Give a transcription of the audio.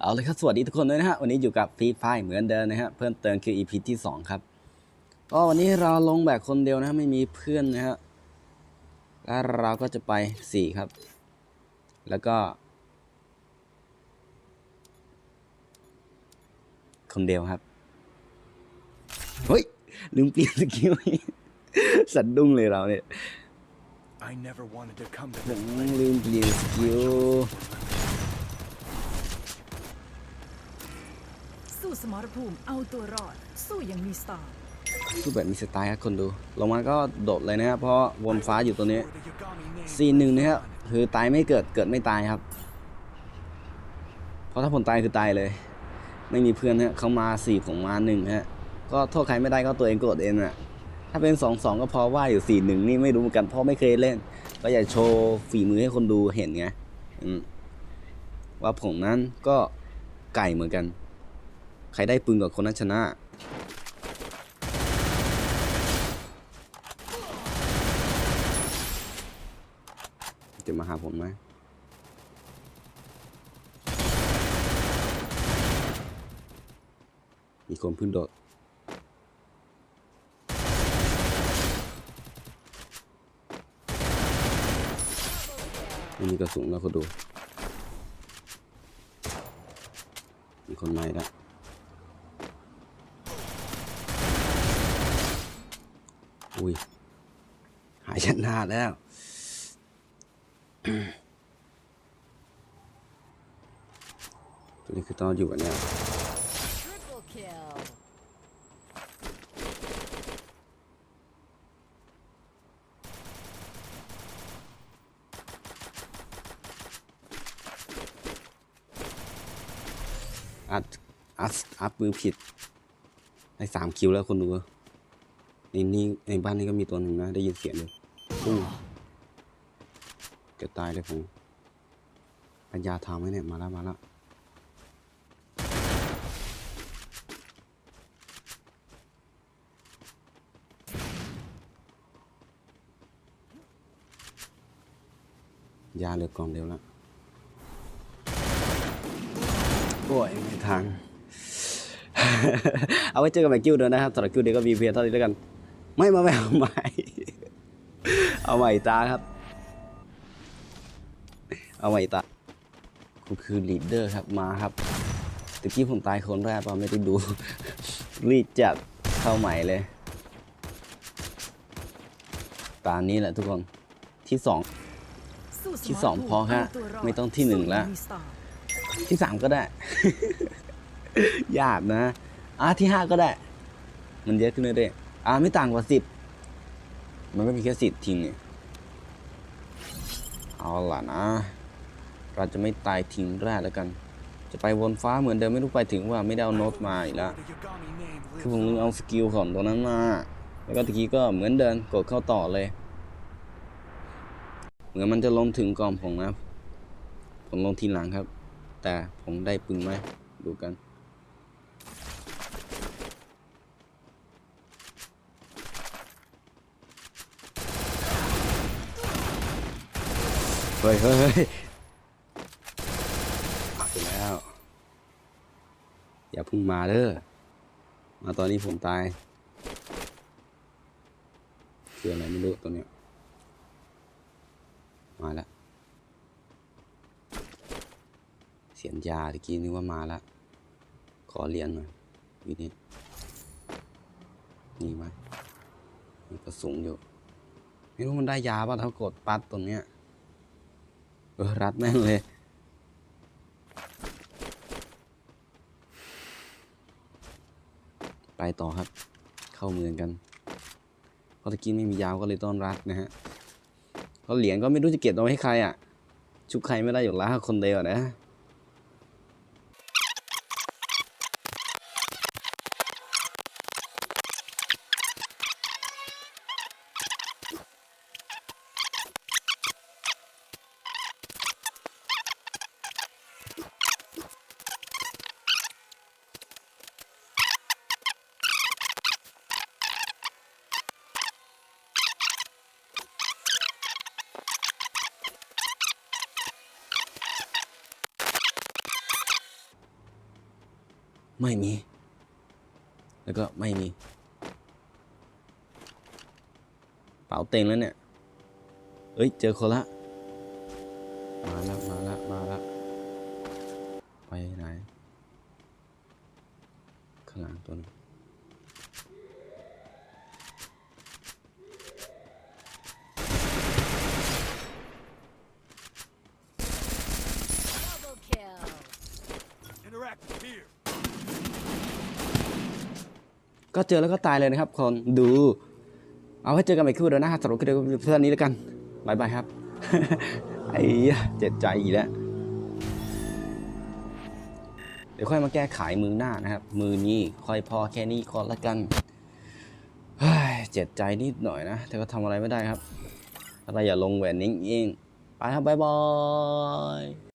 เอาเลยครับสวัสดีทุกคนด้วยนะฮะวันนี้อยู่กับฟรีไฟเหมือนเดิมนะฮะเพิ่มเติมคือ EP ที่ 2 ครับก็วันนี้เราลงแบบคนเดียวนะฮะไม่มีเพื่อนนะฮะแล้วเราก็จะไป 4 ครับ แล้วก็ คนเดียวครับเฮ้ยลืมเปลี่ยนสกิลสะดุ้งเลยเราเนี่ย I never wanted to come to ผ this ม place. ลืมเปลี่ยนสกิล สู้สมรภูมิเอาตัวรอด สู้อยังมีสไตล์สู้แบบมีสไตล์ครับคนดู ลงมาก็โดดเลยนะครับเพราะวนฟ้าอยู่ตัวนี้ซีนหนึ่งนะครับคือตายไม่เกิดเกิดไม่ตายครับ เพราะถ้าผมตายคือตายเลย ไม่มีเพื่อนฮะเขามาสี่ผมมาหนึ่งฮะก็โทษใครไม่ได้ก็ตัวเองกดเองอะถ้าเป็นสองสองก็พอว่าอยู่สี่หนึ่งนี่ไม่รู้เหมือนกันเพราะไม่เคยเล่น ก็อยากโชว์ฝีมือให้คนดูเห็นไงว่าผมนั้นก็ไก่เหมือนกัน ใครได้ปืนกับคนนั้นชนะ จะมาหาผมไหมมีคนพึ่งโดดไม่มีกระสุนแล้วก็ดู มีคนใหม่ละ อุ้ยหายชนะแล้วตัวนี้คือตอนอยู่กันเนี่ย Triple kill อัดอัดอัพมือผิดได้สามคิวแล้วคนดู นี่นี่ในบ้านนี้ก็มีตัวหนึ่งนะ ได้ยินเสียงเลยปุ้งเกือบตายเลยผมปัญญาทำไหมเนี่ย มาแล้วมาแล้วยาเหลือกล่องเดียวแล้วโอ้ยไม่ทาง เอาไว้เจอกันใหม่กิ้วเดินนะครับสำหรับกิ้วเดียวก็มีเพียงเท่านี้แล้วกัน ไม่มาไม่เอาใหม่เอาใหม่ตาครับ เอาใหม่ตากูคือลีดเดอร์ครับมาครับตะกี้ผมตายคนแรกป่ะไม่ได้ดู รีดจัดเข้าใหม่เลย ตานี้แหละทุกคนที่สองที่สองพอฮะเาตัวรดไม่ต้องที่หนึ่งละที่สามก็ได้ ยากนะอะที่ห้าก็ได้ มันเยอะขึ้นเรื่อยๆ อะไม่ต่างกว่าสิบมันก็มีแค่สิบทิ้งเนี่ยเอาล่ะนะ เราจะไม่ตายทิ้งแรกแล้วกัน จะไปวนฟ้าเหมือนเดิมไม่รู้ไปถึงว่าไม่ได้เอาโน้ตมาอีกแล้วคือผมเอาสกิลของตัวนั้นมา แล้วก็ตะกี้ก็เหมือนเดินกดเข้าต่อเลย เหมือนมันจะลงถึงกอนผมนะผมลงทีหลังครับ แต่ผมได้ปึงไหมดูกัน เฮ้ยเฮ้ยเฮ้ยมาไปแล้ว อย่าพึ่งมาเด้อ มาตอนนี้ผมตายคืออะไรไม่รู้ตัวเนี้ย มาแล้ว เสียงยาตะกี้นึกว่ามาแล้ว ขอเรียนหน่อยอยู่นี่นี่ไหมมีกระสุนอยู่ ไม่รู้มันได้ยาป่ะถ้ากดปัดตรงเนี้ย เออรัดแม่งเลย ไปต่อครับ เข้าเมืองกันเพราะตะกี้ไม่มียาวก็เลยต้อนรัดนะฮะเพราะเหรียญก็ไม่รู้จะเก็บเอาไว้ให้ใครอะชุบใครไม่ได้อยู่แล้วคนเดียวนะ ไม่มี แล้วก็ไม่มี เป๋าเต็งแล้วเนี่ย เอ้ย เจอคนละ มาละมาละมาละ ไปไหน ข้างหลังตัวนึง ก็เจอแล้วก็ตายเลยนะครับคนดู เอาไว้เจอกันใหม่คู่เดียวนะฮะสำหรับคลิปเพื่อนนี้แล้วกันบายบายครับไอ้เหี้ยเจ็บใจอีกแล้วเดี๋ยวค่อยมาแก้ไขมือหน้านะครับ มือนี้ค่อยพอแค่นี้ก่อนละกันเฮ้ยเจ็บใจนิดหน่อยนะแต่ก็ทำอะไรไม่ได้ครับ อะไรอย่าลงแหวนนิ่งๆไปครับบายบาย